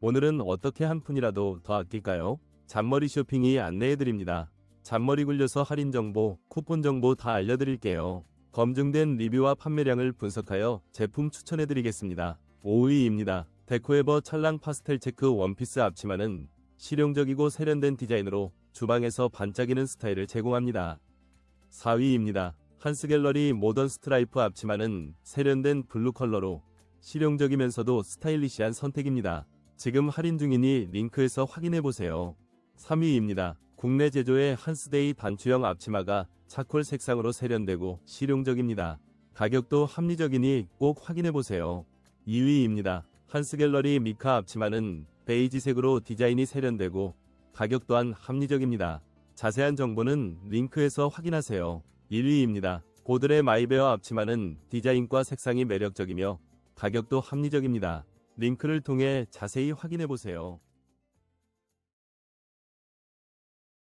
오늘은 어떻게 한 푼이라도 더 아낄까요? 잔머리 쇼핑이 안내해드립니다. 잔머리 굴려서 할인 정보, 쿠폰 정보 다 알려드릴게요. 검증된 리뷰와 판매량을 분석하여 제품 추천해드리겠습니다. 5위입니다. 데코에버 찰랑 파스텔 체크 원피스 앞치마는 실용적이고 세련된 디자인으로 주방에서 반짝이는 스타일을 제공합니다. 4위입니다. 한스갤러리 모던 스트라이프 앞치마는 세련된 블루 컬러로 실용적이면서도 스타일리시한 선택입니다. 지금 할인 중이니 링크에서 확인해보세요. 3위입니다. 국내 제조의 한스데이 단추형 앞치마가 차콜 색상으로 세련되고 실용적입니다. 가격도 합리적이니 꼭 확인해보세요. 2위입니다. 한스갤러리 미카 앞치마는 베이지색으로 디자인이 세련되고 가격 또한 합리적입니다. 자세한 정보는 링크에서 확인하세요. 1위입니다. 고들의 마이베어 앞치마는 디자인과 색상이 매력적이며 가격도 합리적입니다. 링크를 통해 자세히 확인해 보세요.